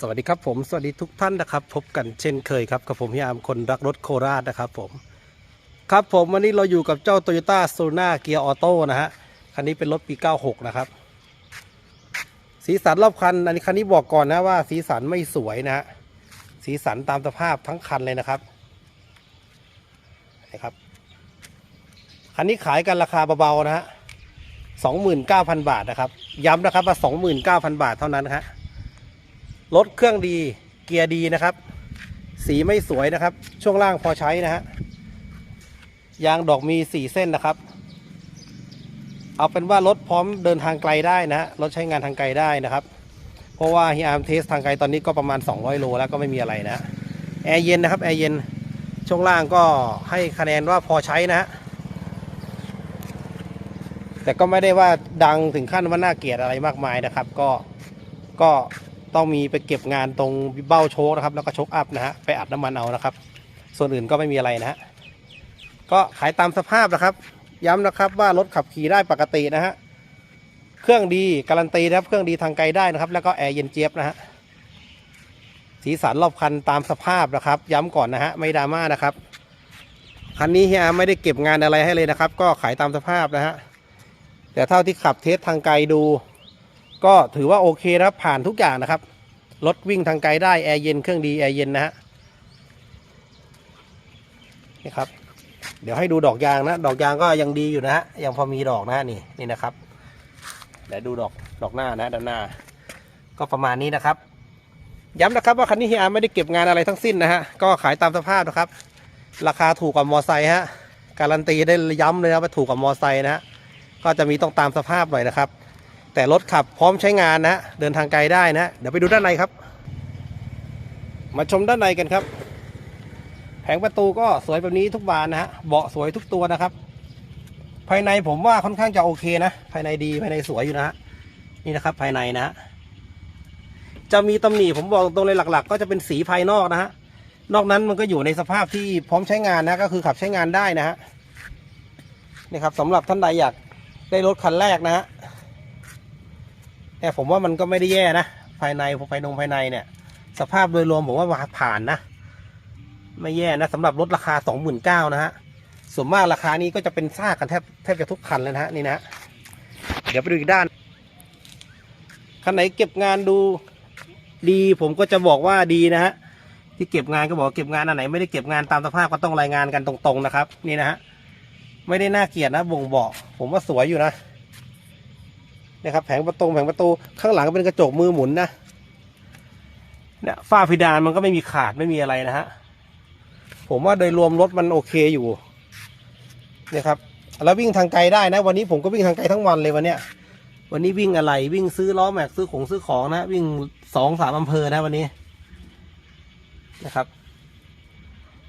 สวัสดีครับผมสวัสดีทุกท่านนะครับ พบกันเช่นเคยครับกับผมพี่อาร์มคนรักรถโคราชนะครับผม ครับผมวันนี้เราอยู่กับเจ้า t o y ยต้าโซน่าเกียร์ออโต้นะฮะคันนี้เป็นรถปี 96 นะครับ สีสันรอบคัน อันนี้คันนี้บอกก่อนนะว่าสีสันไม่สวยนะฮะสีสันตามสภาพทั้งคันเลยนะครับนะครับคันนี้ขายกันราคาเบาๆนะฮะ 29,000 บาทนะครับ ย้ำนะครับว่า 29,000 บาทเท่านั้นนะฮะ รถเครื่องดีเกียร์ดีนะครับ สีไม่สวยนะครับ ช่วงล่างพอใช้นะฮะยางดอกมีสี่เส้นนะครับ เอาเป็นว่ารถพร้อมเดินทางไกลได้นะฮะรถใช้งานทางไกลได้นะครับ เพราะว่าฮีอาร์มเทสทางไกลตอนนี้ก็ประมาณ 200 โลแล้วก็ไม่มีอะไรนะแอร์เย็นนะครับแอร์เย็นช่วงล่างก็ให้คะแนนว่าพอใช้นะฮะแต่ก็ไม่ได้ว่าดังถึงขั้นว่าน่าเกลียดอะไรมากมายนะครับ ก็ก็ ต้องมีไปเก็บงานตรงเบ้าโชคนะครับ แล้วก็โชคอัพนะฮะไปอัดน้ำมันเอานะครับ ส่วนอื่นก็ไม่มีอะไรนะฮะก็ขายตามสภาพนะครับ ย้ำนะครับว่ารถขับขี่ได้ปกตินะฮะเครื่องดีการันตีนะครับเครื่องดีทางไกลได้นะครับ แล้วก็แอร์เย็นเจี๊ยบนะฮะสีสันรอบคันตามสภาพนะครับ ย้ำก่อนนะฮะไม่ดราม่านะครับคันนี้เฮียไม่ได้เก็บงานอะไรให้เลยนะครับ ก็ขายตามสภาพนะฮะแต่เท่าที่ขับเทสทางไกลดู ก็ถือว่าโอเคนะครับ ผ่านทุกอย่างนะครับ รถวิ่งทางไกลได้ แอร์เย็นเครื่องดี แอร์เย็นนะฮะ นี่ครับ เดี๋ยวให้ดูดอกยางนะ ดอกยางก็ยังดีอยู่นะฮะ ยังพอมีดอกนะนี่ นี่นะครับ เดี๋ยวดูดอก ดอกหน้านะด้านหน้า ก็ประมาณนี้นะครับ ย้ำนะครับว่าคันนี้เฮียไม่ได้เก็บงานอะไรทั้งสิ้นนะฮะ ก็ขายตามสภาพนะครับ ราคาถูกกว่ามอไซค์ฮะ การันตีได้ย้ำเลยนะว่าถูกกว่ามอไซค์นะฮะ ก็จะมีต้องตามสภาพหน่อยนะครับ แต่รถขับพร้อมใช้งานนะเดินทางไกลได้นะเดี๋ยวไปดูด้านในครับ มาชมด้านในกันครับ แผงประตูก็สวยแบบนี้ทุกบานนะฮะเบาะสวยทุกตัวนะครับ ภายในผมว่าค่อนข้างจะโอเคนะ ภายในดีภายในสวยอยู่นะฮะนี่นะครับภายในนะฮะจะมีตำหนิผมบอกตรงเลยหลัก ๆ ก็จะเป็นสีภายนอกนะฮะนอกนั้นมันก็อยู่ในสภาพที่พร้อมใช้งานนะก็คือขับใช้งานได้นะฮะนี่ครับสำหรับท่านใดอยากได้รถคันแรกนะฮะ แต่ผมว่ามันก็ไม่ได้แย่นะ ภายในภายนงภายในเนี่ย สภาพโดยรวมผมว่าผ่านนะ ไม่แย่นะสำหรับรถราคาสองหมื่นเก้านะฮะส่วนมากราคานี้ก็จะเป็นซากกันแทบแทบจะทุกคันเลยนะฮะนี่นะเดี๋ยวไปดูอีกด้านคันไหนเก็บงานดูดี ผมก็จะบอกว่าดีนะฮะที่เก็บงานก็บอกเก็บงานอันไหนไม่ได้เก็บงานตามสภาพก็ต้องรายงานกันตรงๆนะครับ นี่นะฮะไม่ได้น่าเกลียดนะบ่งบอก ผมว่าสวยอยู่นะ นะครับแผงประตูแผงประตูข้างหลังเป็นกระจกมือหมุนนะเนี่ยฝ้าเพดานมันก็ไม่มีขาดไม่มีอะไรนะฮะผมว่าโดยรวมรถมันโอเคอยู่เนี่ยครับแล้ววิ่งทางไกลได้นะ วันนี้ผมก็วิ่งทางไกลทั้งวันเลยวันเนี้ยวันนี้วิ่งอะไรวิ่งซื้อล้อแม็กซื้อของซื้อของนะ วิ่งสองสามอำเภอนะวันนี้นะครับ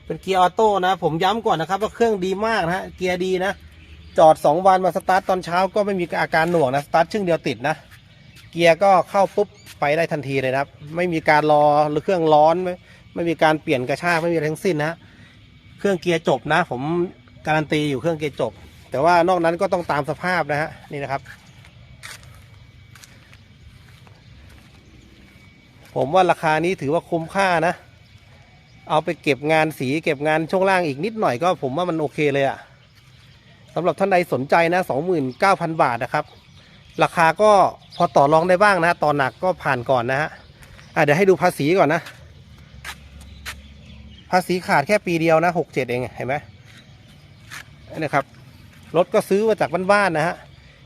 เป็นเกียร์ออโต้นะ ผมย้ำก่อนนะครับ ว่าเครื่องดีมากนะฮะเกียร์ดีนะ จอดสองวันมาสตาร์ทตอนเช้าก็ไม่มีอาการหน่วงนะสตาร์ทชึ่งเดียวติดนะ เกียร์ก็เข้าปุ๊บไปได้ทันทีเลยนะครับ ไม่มีการรอหรือเครื่องร้อนไม่ไม่มีการเปลี่ยนกระชากไม่มีอะไรทั้งสิ้นนะเครื่องเกียร์จบนะ ผมการันตีอยู่เครื่องเกียร์จบ แต่ว่านอกนั้นก็ต้องตามสภาพนะฮะนี่นะครับ ผมว่าราคานี้ถือว่าคุ้มค่านะ เอาไปเก็บงานสีเก็บงานช่วงล่างอีกนิดหน่อยก็ผมว่ามันโอเคเลยอะ สำหรับท่านใดสนใจนะ29,000 บาทนะครับ ราคาก็พอต่อรองได้บ้างนะ ต่อหนักก็ผ่านก่อนนะฮะเดี๋ยวให้ดูภาษีก่อนนะ ภาษีขาดแค่ปีเดียวนะ67เองเห็นไหมนี่นะครับรถก็ซื้อมาจากบ้านๆนะฮะ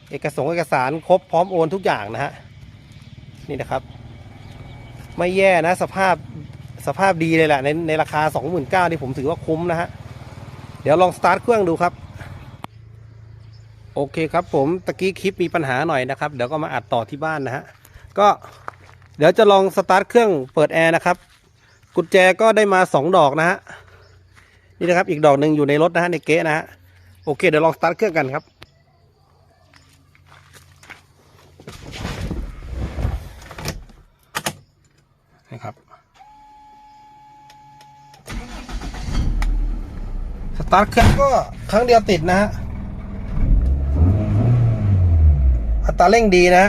เอกสงเอกสารครบพร้อมโอนทุกอย่างนะฮะนี่นะครับ ไม่แย่นะสภาพสภาพดีเลยแหละในในราคา 29,000นี่ผมถือว่าคุ้มนะฮะ เดี๋ยวลองสตาร์ทเครื่องดูครับ โอเคครับผมตะกี้คลิปมีปัญหาหน่อยนะครับ เดี๋ยวก็มาอัดต่อที่บ้านนะฮะก็เดี๋ยวจะลองสตาร์ทเครื่องเปิดแอร์นะครับ กุญแจก็ได้มาสองดอกนะฮะนี่นะครับอีกดอกหนึ่งอยู่ในรถนะฮะในเก๊ะนะฮะโอเคเดี๋ยวลองสตาร์ทเครื่องกันครับนะครับสตาร์ทเครื่องก็ครั้งเดียวติดนะฮะ อัตราเร่งดีนะ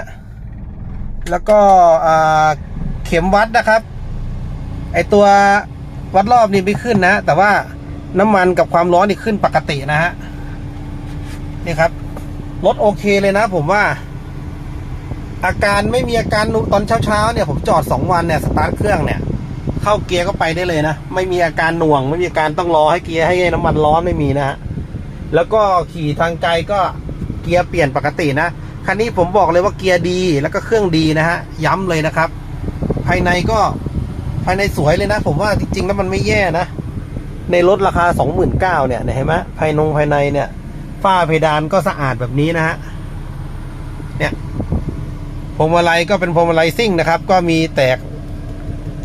แล้วก็เข็มวัดนะครับ ไอตัววัดรอบนี่ไม่ขึ้นนะ แต่ว่าน้ำมันกับความร้อนนี่ขึ้นปกตินะฮะ นี่ครับ รถโอเคเลยนะผมว่า อาการไม่มีอาการตอนเช้าๆเนี่ยผมจอดสองวันเนี่ยสตาร์ทเครื่องเนี่ยเข้าเกียร์ก็ไปได้เลยนะ ไม่มีอาการหน่วง ไม่มีอาการต้องรอให้เกียร์ให้น้ำมันร้อนไม่มีนะฮะ แล้วก็ขี่ทางไกลก็เกียร์เปลี่ยนปกตินะ คันนี้ผมบอกเลยว่าเกียร์ดีแล้วก็เครื่องดีนะฮะ ย้ำเลยนะครับ ภายในก็ภายในสวยเลยนะ ผมว่าจริงๆแล้วมันไม่แย่นะ ในรถราคาสองหมื่นเก้าเนี่ยเห็นไหมภายนงภายในเนี่ยฝ้าเพดานก็สะอาดแบบนี้นะฮะเนี่ยพวงมาลัยก็เป็นพวงมาลัยซิ่งนะครับ ก็มีแตก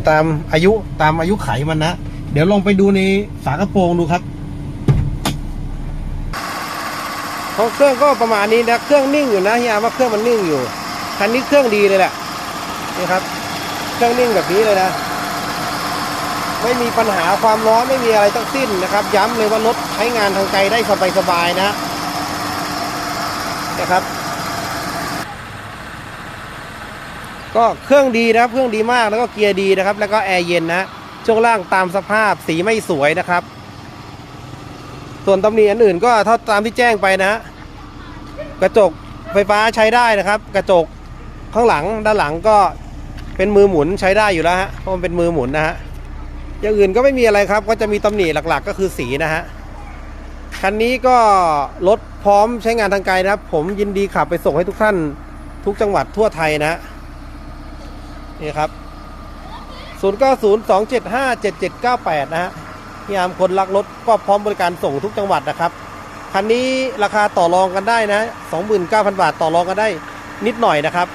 ตามอายุตามอายุไขมันนะ เดี๋ยวลองไปดูในฝากระโปรงดูครับ ของเครื่องก็ประมาณนี้นะเครื่องนิ่งอยู่นะเฮียว่าเครื่องมันนิ่งอยู่คันนี้เครื่องดีเลยแหละนี่ครับ เครื่องนิ่งแบบนี้เลยนะ ไม่มีปัญหาความร้อนไม่มีอะไรทั้งสิ้นนะครับ ย้ำเลยว่ารถใช้งานทางไกลได้สบายๆนะนะครับ ก็เครื่องดีนะครับ เครื่องดีมากแล้วก็เกียร์ดีนะครับ แล้วก็แอร์เย็นนะช่วงล่างตามสภาพสีไม่สวยนะครับ ส่วนตำหนิอันอื่นก็เท่าตามที่แจ้งไปนะฮะกระจกไฟฟ้าใช้ได้นะครับ กระจกข้างหลังด้านหลังก็เป็นมือหมุนใช้ได้อยู่แล้วฮะเพราะมันเป็นมือหมุนนะฮะอย่างอื่นก็ไม่มีอะไรครับ ก็จะมีตำหนิหลักๆ ก็คือสีนะฮะคันนี้ก็รถพร้อมใช้งานทางไกลนะครับ ผมยินดีขับไปส่งให้ทุกท่านทุกจังหวัดทั่วไทยนะฮะนี่ครับ 0902757798 นะฮะ พยายามคนรักรถก็พร้อมบริการส่งทุกจังหวัดนะครับ คันนี้ราคาต่อรองกันได้นะ 29,000 บาทต่อรองกันได้นิดหน่อยนะครับ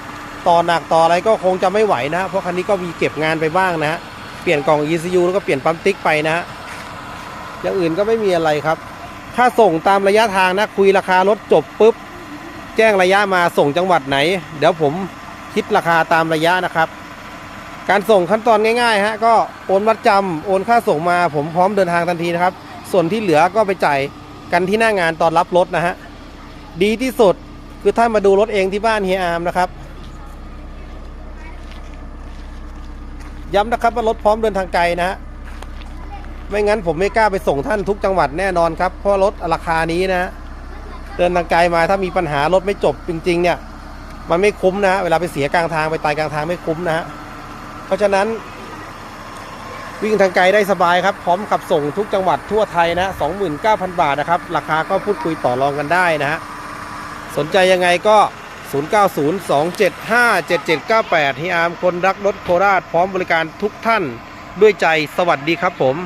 ต่อหนักต่ออะไรก็คงจะไม่ไหวนะ เพราะคันนี้ก็มีเก็บงานไปบ้างนะฮะ เปลี่ยนกล่อง ECU แล้วก็เปลี่ยนปั๊มติ๊กไปนะฮะ อย่างอื่นก็ไม่มีอะไรครับ ถ้าส่งตามระยะทางนะคุยราคารถจบปุ๊บ แจ้งระยะมาส่งจังหวัดไหน เดี๋ยวผมคิดราคาตามระยะนะครับ การส่งขั้นตอนง่ายๆฮะก็โอนมัดจำโอนค่าส่งมา ผมพร้อมเดินทางทันทีนะครับ ส่วนที่เหลือก็ไปจ่ายกันที่หน้างานตอนรับรถนะฮะดีที่สุดคือท่านมาดูรถเองที่บ้านเฮียอาร์มนะครับ ย้ำนะครับว่ารถพร้อมเดินทางไกลนะฮะไม่งั้นผมไม่กล้าไปส่งท่านทุกจังหวัดแน่นอนครับเพราะรถราคานี้นะเดินทางไกลมาถ้ามีปัญหารถไม่จบจริง ๆ เนี่ย มันไม่คุ้มนะ เวลาไปเสียกลางทางไปตายกลางทางไม่คุ้มนะฮะ ราะฉะนั้น วิ่งทางไกลได้สบายครับ พร้อมขับส่งทุกจังหวัดทั่วไทยนะ 29,000 บาทนะครับ ราคาก็พูดคุยต่อรองกันได้นะฮะ สนใจยังไงก็ 0902757798 ที่อาร์มคนรักรถโคราชพร้อมบริการทุกท่านด้วยใจสวัสดีครับผม